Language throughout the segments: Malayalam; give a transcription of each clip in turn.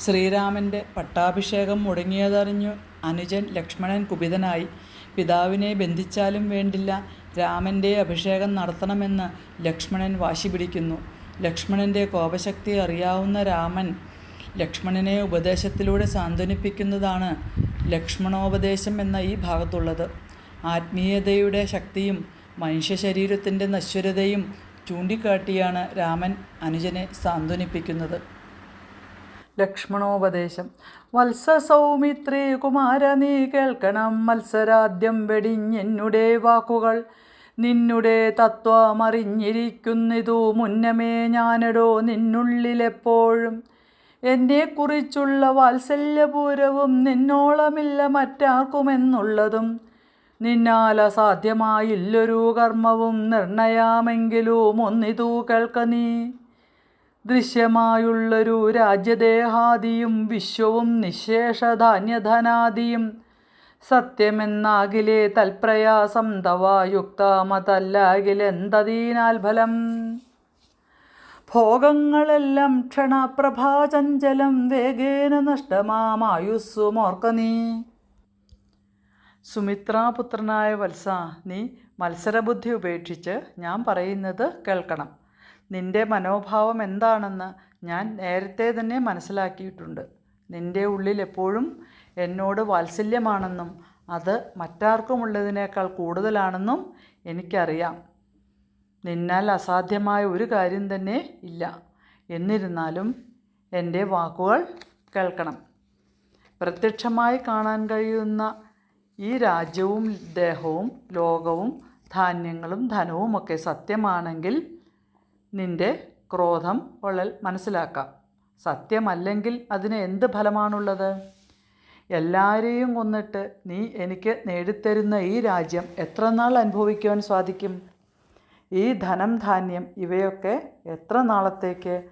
ശ്രീരാമന്റെ പട്ടാഭിഷേകം മുടങ്ങിയതറിഞ്ഞു അനുജൻ ലക്ഷ്മണൻ കുപിതനായി. പിതാവിനെ ബന്ധിച്ചാലും വേണ്ടില്ല രാമന്റെ അഭിഷേകം നടത്തണമെന്ന് ലക്ഷ്മണൻ വാശി പിടിക്കുന്നു. ലക്ഷ്മണന്റെ കോപശക്തി അറിയാവുന്ന രാമൻ ലക്ഷ്മണനെ ഉപദേശത്തിലൂടെ സാന്ത്വനിപ്പിക്കുന്നതാണ് ലക്ഷ്മണോപദേശം എന്ന ഈ ഭാഗത്തുള്ളത്. ആത്മീയതയുടെ ശക്തിയും മനുഷ്യ ശരീരത്തിന്റെ നശ്വരതയും ചൂണ്ടിക്കാട്ടിയാണ് രാമൻ അനുജനെ സാന്ത്വനിപ്പിക്കുന്നത്. ലക്ഷ്മണോപദേശം. വത്സ സൗമിത്രേ കുമാര നീ കേൾക്കണം മത്സരാദ്യം വെടിഞ്ഞെന്നുടെ വാക്കുകൾ. നിന്നുടെ തത്വമറിഞ്ഞിരിക്കുന്നിതു മുന്നമേ ഞാനടോ നിന്നുള്ളിലെപ്പോഴും. എന്നെക്കുറിച്ചുള്ള വാത്സല്യപൂരവും നിന്നോളമില്ല മറ്റാർക്കുമെന്നുള്ളതും. നിന്നാൽ അസാധ്യമായില്ലൊരു കർമ്മവും നിർണയാമെങ്കിലും ഒന്നിതു കേൾക്ക നീ. ദൃശ്യമായുള്ളൊരു രാജ്യദേഹാദിയും വിശ്വവും നിശേഷധാന്യധനാദിയും. സത്യമെന്നാകിലെ തൽപ്രയാസം തവായുക്താമതല്ലാകിലെന്തതീനാൽ ഫലം? ഭോഗങ്ങളെല്ലാം ക്ഷണപ്രഭാചഞ്ചലം വേഗേന നഷ്ടമാമായുസ്സുമോർക്ക നീ സുമിത്രാപുത്രനായ വത്സ നീ മത്സരബുദ്ധി ഉപേക്ഷിച്ച് ഞാൻ പറയുന്നത് കേൾക്കണം. നിന്റെ മനോഭാവം എന്താണെന്ന് ഞാൻ നേരത്തെ തന്നെ മനസ്സിലാക്കിയിട്ടുണ്ട്. നിന്റെ ഉള്ളിൽ എപ്പോഴും എന്നോട് വാത്സല്യമാണെന്നും അത് മറ്റാർക്കുമുള്ളതിനേക്കാൾ കൂടുതലാണെന്നും എനിക്കറിയാം. നിന്നാൽ അസാധ്യമായ ഒരു കാര്യം തന്നെ ഇല്ല. എന്നിരുന്നാലും എന്റെ വാക്കുകൾ കേൾക്കണം. പ്രത്യക്ഷമായി കാണാൻ കഴിയുന്ന ഈ രാജ്യവും ദേഹവും ലോകവും ധാന്യങ്ങളും ധനവുമൊക്കെ സത്യമാണെങ്കിൽ നിന്റെ ക്രോധം കൊള്ളൽ മനസ്സിലാക്കാം. സത്യമല്ലെങ്കിൽ അതിന് എന്ത് ഫലമാണുള്ളത്? എല്ലാവരെയും കൊന്നിട്ട് നീ എനിക്ക് നേടിത്തരുന്ന ഈ രാജ്യം എത്ര നാൾ അനുഭവിക്കുവാൻ സാധിക്കും? ഈ ധനം ധാന്യം ഇവയൊക്കെ എത്ര നാളത്തേക്ക്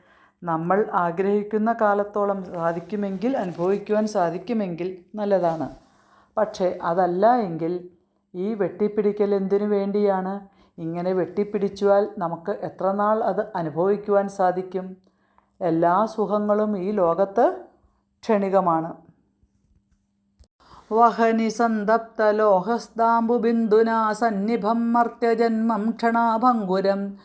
നമ്മൾ ആഗ്രഹിക്കുന്ന കാലത്തോളം സാധിക്കുമെങ്കിൽ അനുഭവിക്കുവാൻ സാധിക്കുമെങ്കിൽ നല്ലതാണ്. പക്ഷേ അതല്ല എങ്കിൽ ഈ വെട്ടിപ്പിടിക്കൽ എന്തിനു വേണ്ടിയാണ്? ഇങ്ങനെ വെട്ടിപ്പിടിച്ചാൽ നമുക്ക് എത്ര നാൾ അത് അനുഭവിക്കുവാൻ സാധിക്കും? എല്ലാ സുഖങ്ങളും ഈ ലോകത്ത് ക്ഷണികമാണ്. വഹനി സന്തപ്ത ലോഹസ്താംബുബിന്ദുനാ സന്നിഭം മർത്യജന്മം ക്ഷണാഭങ്കുരം.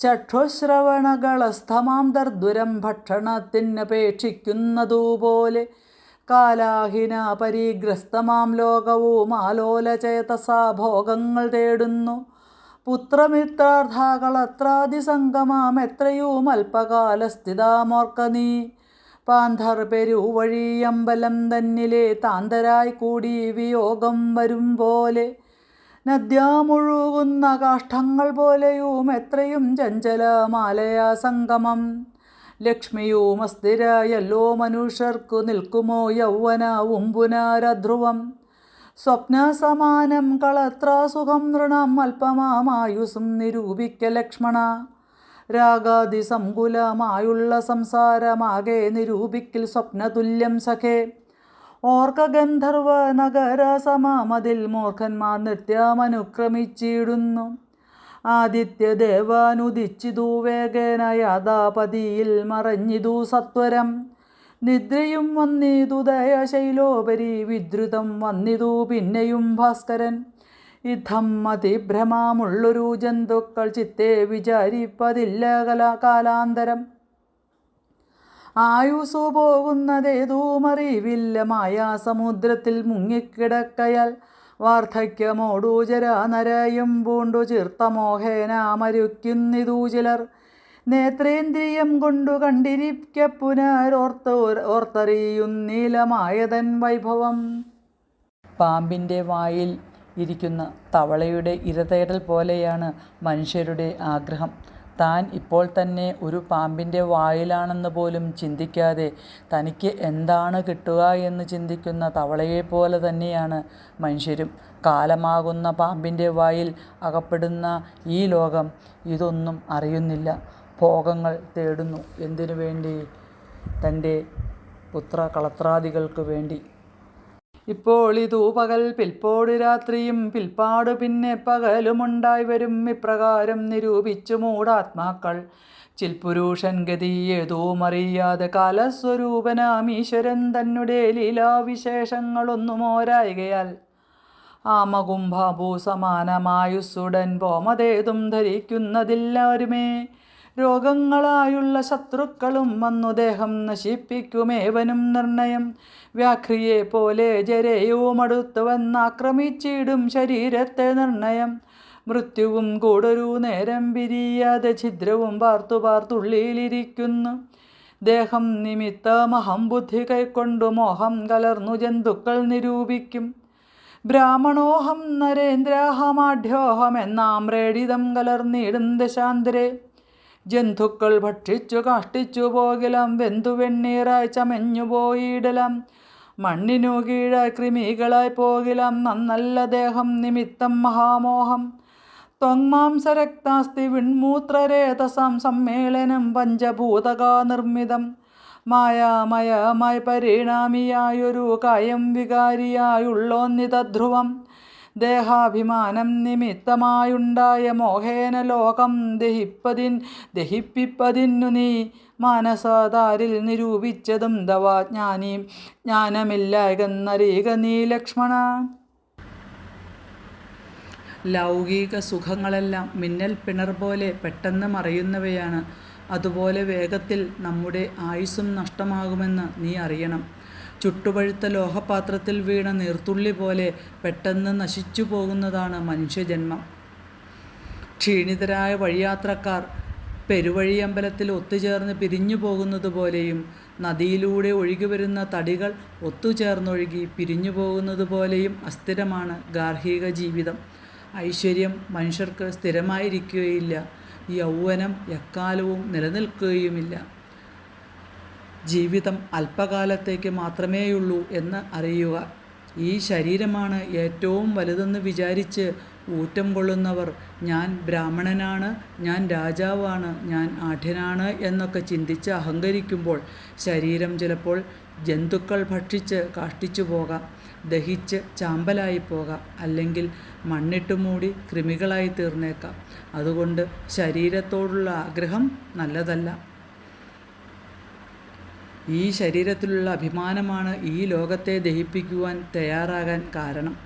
ചക്ഷുശ്രവണകളസ്ഥമാം ദർദുരം ഭക്ഷണത്തിനപേക്ഷിക്കുന്നതുപോലെ കാലാഹിന പരിഗ്രസ്തമാം ലോകവും ആലോലചേതസാ ഭോഗങ്ങൾ തേടുന്നു. പുത്രമിത്രാർത്ഥാകളത്രാതിസംഗമാം എത്രയും അല്പകാലസ്ഥിതാമോർക്ക നീ പാന്തർ പെരുവഴി അമ്പലം തന്നിലെ താന്തരായി കൂടി വിയോഗം വരും പോലെ. നദ്യാമുഴുകുന്ന കാഷ്ടങ്ങൾ പോലെയും എത്രയും ചഞ്ചലമാലയ സംഗമം. ലക്ഷ്മിയും അസ്ഥിരയല്ലോ മനുഷ്യർക്കു നിൽക്കുമോ യൗവനവും പുനരധ്രുവം സ്വപ്നസമാനം കളത്രാസുഖം നൃണം അല്പമാമായുസും നിരൂപിക്ക ലക്ഷ്മണ. രാഗാതിസങ്കുലമായുള്ള സംസാരമാകെ നിരൂപിക്കിൽ സ്വപ്നതുല്യം സഖേ. ഓർക്ക ഗന്ധർവ നഗര സമാമതിൽ മൂർഖന്മാർ നൃത്യമനുക്രമിച്ചിടുന്നു. ആദിത്യദേവാനുദിച്ചിതു വേഗേന യാഥാപതിയിൽ മറഞ്ഞിതു സത്വരം. നിദ്രയും വന്നിതു ദയശൈലോപരി വിദ്രുതം വന്നിതു പിന്നെയും ഭാസ്കരൻ. ഇത്തം അതിഭ്രമമുള്ളൊരു ജന്തുക്കൾ ചിത്തെ വിചാരിപ്പതില്ല കലാ കാലാന്തരം. ആയുസു പോകുന്നതേതൂമറിവില്ല മായാസമുദ്രത്തിൽ മുങ്ങിക്കിടക്കയാൽ വാർദ്ധക്യമോടു ജരാ നരയും പൂണ്ടു ചീർത്തമോഹേന മരുക്കുന്നിതു ചിലർ. നേത്രേന്ദ്രിയം കൊണ്ടു കണ്ടിരിക്ക പുനരോർത്ത ഓർത്തറിയുന്നീലമായതൻ വൈഭവം. പാമ്പിന്റെ വായിൽ ഇരിക്കുന്ന തവളയുടെ ഇരതേടൽ പോലെയാണ് മനുഷ്യരുടെ ആഗ്രഹം. താൻ ഇപ്പോൾ തന്നെ ഒരു പാമ്പിന്റെ വായിലാണെന്ന് പോലും ചിന്തിക്കാതെ തനിക്ക് എന്താണ് കിട്ടുക എന്ന് ചിന്തിക്കുന്ന തവളയെപ്പോലെ തന്നെയാണ് മനുഷ്യരും. കാലമാകുന്ന പാമ്പിന്റെ വായിൽ അകപ്പെടുന്ന ഈ ലോകം ഇതൊന്നും അറിയുന്നില്ല. ഭോഗങ്ങൾ തേടുന്നു. എന്തിനു വേണ്ടി? തന്റെ പുത്ര കളത്രാദികൾക്ക് വേണ്ടി. ഇപ്പോൾ ഇതു പകൽ പിൽപ്പോട് രാത്രിയും പിൽപ്പാട് പിന്നെ പകലുമുണ്ടായി വരും. ഇപ്രകാരം നിരൂപിച്ചു മൂടാത്മാക്കൾ. ചിൽപുരുഷൻ ഗതി ഗതിയേതുമറിയാതെ കാലസ്വരൂപനാം ഈശ്വരൻ തന്നെ ലീലാവിശേഷങ്ങളൊന്നുമോരായികയാൽ. ആമകുംഭാഭൂ സമാനമായുസ്സുടൻ പോമതേതും ധരിക്കുന്നതില്ലാരുമേ. രോഗങ്ങളായുള്ള ശത്രുക്കളും വന്നു ദേഹം നശിപ്പിക്കുമേവനും നിർണയം. വ്യാഘ്രിയെ പോലെ ജരയവും അടുത്തു വന്നാക്രമിച്ചിടും ശരീരത്തെ നിർണയം. മൃത്യുവും കൂടൊരു നേരം പിരിയാതെ ഛിദ്രവും പാർത്തു പാർത്തുള്ളിയിലിരിക്കുന്നു ദേഹം നിമിത്തമഹം ബുദ്ധി കൈക്കൊണ്ടു മോഹം കലർന്നു ജന്തുക്കൾ നിരൂപിക്കും. ബ്രാഹ്മണോഹം നരേന്ദ്രാഹമാഢ്യോഹം എന്നാം റേഡിതം കലർന്നിടും ദശാന്തരെ. ജന്തുക്കൾ ഭക്ഷിച്ചു കാഷ്ടിച്ചു പോകിലം വെന്തു വെണ്ണീറായി ചമഞ്ഞു പോയിടലം മണ്ണിനു കീഴായി കൃമികളായി പോകിലം നന്നല്ല ദേഹം നിമിത്തം മഹാമോഹം. ത്വങ്മാംസരക്താസ്തി വിൺമൂത്രരേതസം സമ്മേളനം പഞ്ചഭൂതകാ നിർമ്മിതം മായാമയമായി പരിണാമിയായൊരു കായം വികാരിയായുള്ളോന്നിതധ്രുവം ദേഹാഭിമാനം നിമിത്തമായുണ്ടായ മോഹേന ലോകം ദഹിപ്പതിൻ ദഹിപ്പിപ്പതിന്നു നീ മാനസാതാരിൽ നിരൂപിച്ചതും ദവാജ്ഞാനി ജ്ഞാനമില്ലായെന്നറിയുക നീ ലക്ഷ്മണ. ലൗകിക സുഖങ്ങളെല്ലാം മിന്നൽ പിണർ പോലെ പെട്ടെന്ന് മറയുന്നവയാണ്. അതുപോലെ വേഗത്തിൽ നമ്മുടെ ആയുസ്സും നഷ്ടമാകുമെന്ന് നീ അറിയണം. ചുട്ടുപഴുത്ത ലോഹപാത്രത്തിൽ വീണ നീർത്തുള്ളി പോലെ പെട്ടെന്ന് നശിച്ചു പോകുന്നതാണ് മനുഷ്യജന്മം. ക്ഷീണിതരായ വഴിയാത്രക്കാർ പെരുവഴിയമ്പലത്തിൽ ഒത്തുചേർന്ന് പിരിഞ്ഞു പോകുന്നത് പോലെയും നദിയിലൂടെ ഒഴുകി വരുന്ന തടികൾ ഒത്തുചേർന്നൊഴുകി പിരിഞ്ഞു പോകുന്നത് പോലെയും അസ്ഥിരമാണ് ഗാർഹിക ജീവിതം. ഐശ്വര്യം മനുഷ്യർക്ക് സ്ഥിരമായിരിക്കുകയില്ല. യൗവനം എക്കാലവും നിലനിൽക്കുകയുമില്ല. ജീവിതം അല്പകാലത്തേക്ക് മാത്രമേയുള്ളൂ എന്ന് അറിയുക. ഈ ശരീരമാണ് ഏറ്റവും വലുതെന്ന് വിചാരിച്ച് ഊറ്റം കൊള്ളുന്നവർ ഞാൻ ബ്രാഹ്മണനാണ് ഞാൻ രാജാവാണ് ഞാൻ ആഠ്യനാണ് എന്നൊക്കെ ചിന്തിച്ച് അഹങ്കരിക്കുമ്പോൾ ശരീരം ചിലപ്പോൾ ജന്തുക്കൾ ഭക്ഷിച്ച് കാഷ്ടിച്ചു പോകാം ദഹിച്ച് ചാമ്പലായി പോകാം അല്ലെങ്കിൽ മണ്ണിട്ട് മൂടി കൃമികളായി തീർന്നേക്കാം. അതുകൊണ്ട് ശരീരത്തോടുള്ള ആഗ്രഹം നല്ലതല്ല. ഈ ശരീരത്തിലുള്ള അഭിമാനമാണ് ഈ ലോകത്തെ ദഹിപ്പിക്കുവാൻ തയ്യാറാകാൻ കാരണം.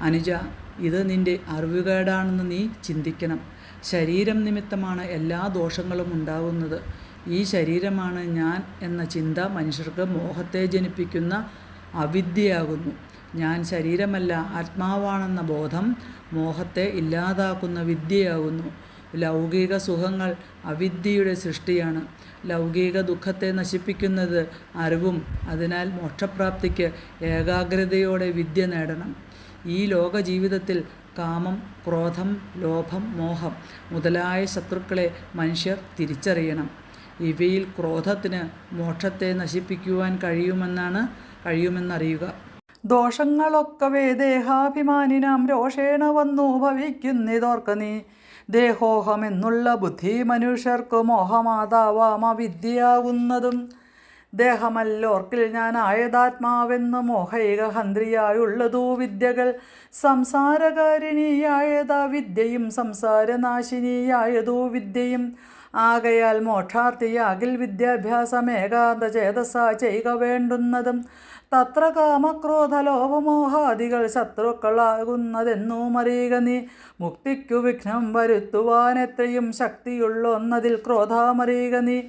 അനുജ ഇത് നിന്റെ അറിവുകേടാണെന്ന് നീ ചിന്തിക്കണം. ശരീരം നിമിത്തമാണ് എല്ലാ ദോഷങ്ങളും ഉണ്ടാവുന്നത്. ഈ ശരീരമാണ് ഞാൻ എന്ന ചിന്ത മനുഷ്യർക്ക് മോഹത്തെ ജനിപ്പിക്കുന്ന അവിദ്യയാകുന്നു. ഞാൻ ശരീരമല്ല ആത്മാവാണെന്ന ബോധം മോഹത്തെ ഇല്ലാതാക്കുന്ന വിദ്യയാകുന്നു. ലൗകിക സുഖങ്ങൾ അവിദ്യയുടെ സൃഷ്ടിയാണ്. ലൗകിക ദുഃഖത്തെ നശിപ്പിക്കുന്നത് അറിവും അതിനാൽ മോക്ഷപ്രാപ്തിക്ക് ഏകാഗ്രതയോടെ വിദ്യ നേടണം. ഈ ലോക ജീവിതത്തിൽ കാമം ക്രോധം ലോഭം മോഹം മുതലായ ശത്രുക്കളെ മനുഷ്യർ തിരിച്ചറിയണം. ഇവയിൽ ക്രോധത്തിന് മോക്ഷത്തെ നശിപ്പിക്കുവാൻ കഴിയുമെന്നാണ് കഴിയുമെന്നറിയുക. ദോഷങ്ങളൊക്കെ ദേഹാഭിമാനിനാം രോഷേണ വന്നു ഭവിക്കുന്നിതോർക്ക നീ. ദേഹോഹമെന്നുള്ള ബുദ്ധി മനുഷ്യർക്ക് മോഹമാതാവാം അവിദ്യയാകുന്നതും. ദേഹമല്ലോർക്കിൽ ഞാൻ ആയതാത്മാവെന്ന് മോഹൈക ഹന്ത്രിയായുള്ളതു വിദ്യകൾ. സംസാരകാരിണിയായത വിദ്യയും സംസാരനാശിനിയായതു വിദ്യയും. ആകയാൽ മോക്ഷാർത്ഥിയാകിൽ വിദ്യാഭ്യാസം ഏകാന്ത ചേതസ ചെയ്യുക വേണ്ടുന്നതും. തത്ര കാമക്രോധലോഭമോഹാദികൾ ശത്രുക്കളാകുന്നതെന്നും അറിയുക നീ മുക്തിക്കു വിഘ്നം വരുത്തുവാൻ എത്രയും ശക്തിയുള്ളൊന്നതിൽ ക്രോധാമറിയുക നീ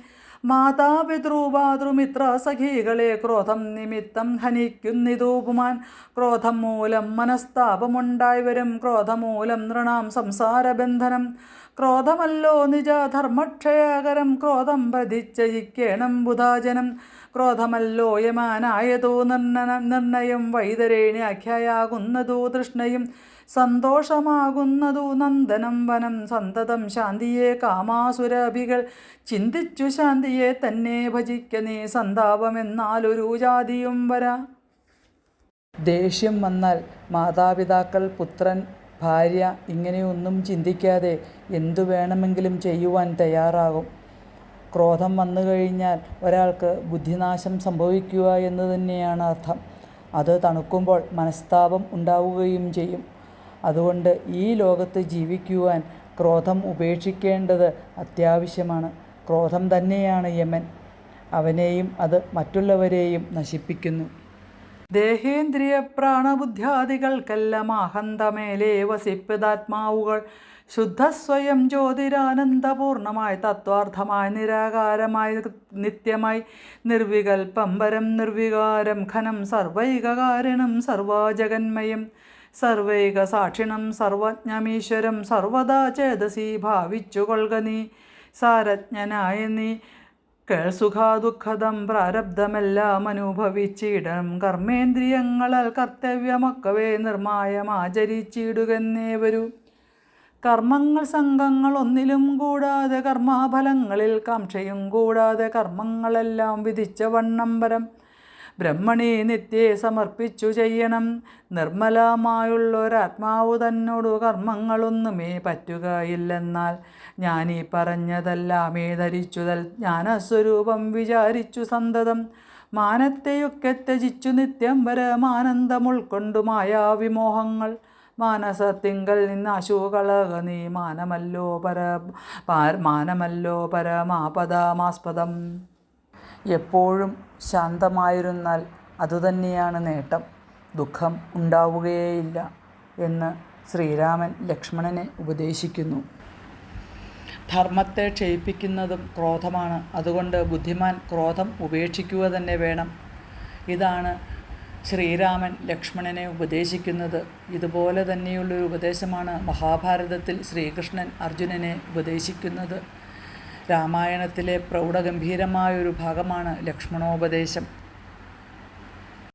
മാതാപിതൃപാതൃമിത്ര സഖികളെ ക്രോധം നിമിത്തം ഹനിക്കുന്നിതൂപുമാൻ. ക്രോധം മൂലം മനസ്താപമുണ്ടായി വരും ക്രോധമൂലം നൃണാം സംസാരബന്ധനം. ക്രോധമല്ലോ നിജധർമ്മക്ഷയാകരം ക്രോധം പതിച്ചയിക്കേണം ബുധാജനം. ക്രോധമല്ലോ യമാനായതോ നിർണനം നിർണയം വൈതരേണ്യാഖ്യയാകുന്നതോ തൃഷ്ണയും. സന്തോഷമാകുന്നതു നന്ദനം വനം സന്തതം ശാന്തിയെ കാമാസുരഭികൾ. ചിന്തിച്ചു ശാന്തിയെ തന്നെ ഭജിക്ക നീ സന്താപമെന്നാലൊരു ജാതിയും വരാ. ദേഷ്യം വന്നാൽ മാതാപിതാക്കൾ പുത്രൻ ഭാര്യ ഇങ്ങനെയൊന്നും ചിന്തിക്കാതെ എന്തു വേണമെങ്കിലും ചെയ്യുവാൻ തയ്യാറാകും. ക്രോധം വന്നു കഴിഞ്ഞാൽ ഒരാൾക്ക് ബുദ്ധിനാശം സംഭവിക്കുക എന്ന് തന്നെയാണ് അർത്ഥം. അത് തണുക്കുമ്പോൾ മനസ്താപം ഉണ്ടാവുകയും ചെയ്യും. അതുകൊണ്ട് ഈ ലോകത്ത് ജീവിക്കുവാൻ ക്രോധം ഉപേക്ഷിക്കേണ്ടത് അത്യാവശ്യമാണ്. ക്രോധം തന്നെയാണ് യമൻ. അവനെയും അത് മറ്റുള്ളവരെയും നശിപ്പിക്കുന്നു. ദേഹേന്ദ്രിയ പ്രാണബുദ്ധ്യാദികൾക്കെല്ലാം അഹന്തമേലെ വസിപ്പിതാത്മാവുകൾ ശുദ്ധസ്വയം ജ്യോതിരാനന്ദപൂർണമായി തത്വാർത്ഥമായി നിരാകാരമായി നിത്യമായി നിർവികൽപ്പം പരം നിർവികാരം ഖനം സർവൈകകാരണം സർവാജഗന്മയം സർവൈക സാക്ഷിണം സർവജ്ഞമീശ്വരം സർവദാ ചേതസി ഭാവിച്ചു കൊൾക നീ സാരജ്ഞനായ നീ കേൾസുഖാദുഃഖദം പ്രാരബ്ധമെല്ലാം അനുഭവിച്ചിടം. കർമ്മേന്ദ്രിയങ്ങളാൽ കർത്തവ്യമൊക്കവേ നിർമായമാചരിച്ചിടുകന്നേവരു കർമ്മങ്ങൾ സംഘങ്ങൾ ഒന്നിലും കൂടാതെ കർമാഫലങ്ങളിൽ കാംക്ഷയും കൂടാതെ കർമ്മങ്ങളെല്ലാം വിധിച്ച വണ്ണംബരം ബ്രഹ്മണി നിത്യേ സമർപ്പിച്ചു ചെയ്യണം. നിർമ്മലമായുള്ളൊരാത്മാവ് തന്നോടു കർമ്മങ്ങളൊന്നുമേ പറ്റുകയില്ലെന്നാൽ ഞാനീ പറഞ്ഞതെല്ലാമേ ധരിച്ചുതൽ ജ്ഞാനസ്വരൂപം വിചാരിച്ചു സന്തതം. മാനത്തെയൊക്കെ ത്യജിച്ചു നിത്യം പരമാനന്ദം ഉൾക്കൊണ്ടു മായാവിമോഹങ്ങൾ മാനസത്തിങ്കൽ നിന്നാശുകളക നീ മാനമല്ലോ പര മാനമല്ലോ പരമാപദമാസ്പദം. എപ്പോഴും ശാന്തമായിരുന്നാൽ അതുതന്നെയാണ് നേട്ടം. ദുഃഖം ഉണ്ടാവുകയേയില്ല എന്ന് ശ്രീരാമൻ ലക്ഷ്മണനെ ഉപദേശിക്കുന്നു. ധർമ്മത്തെ ക്ഷയിപ്പിക്കുന്നതും ക്രോധമാണ്. അതുകൊണ്ട് ബുദ്ധിമാൻ ക്രോധം ഉപേക്ഷിക്കുക തന്നെ വേണം. ഇതാണ് ശ്രീരാമൻ ലക്ഷ്മണനെ ഉപദേശിക്കുന്നത്. ഇതുപോലെ തന്നെയുള്ളൊരു ഉപദേശമാണ് മഹാഭാരതത്തിൽ ശ്രീകൃഷ്ണൻ അർജുനനെ ഉപദേശിക്കുന്നത്. രാമായണത്തിലെ പ്രൗഢഗംഭീരമായൊരു ഭാഗമാണ് ലക്ഷ്മണോപദേശം.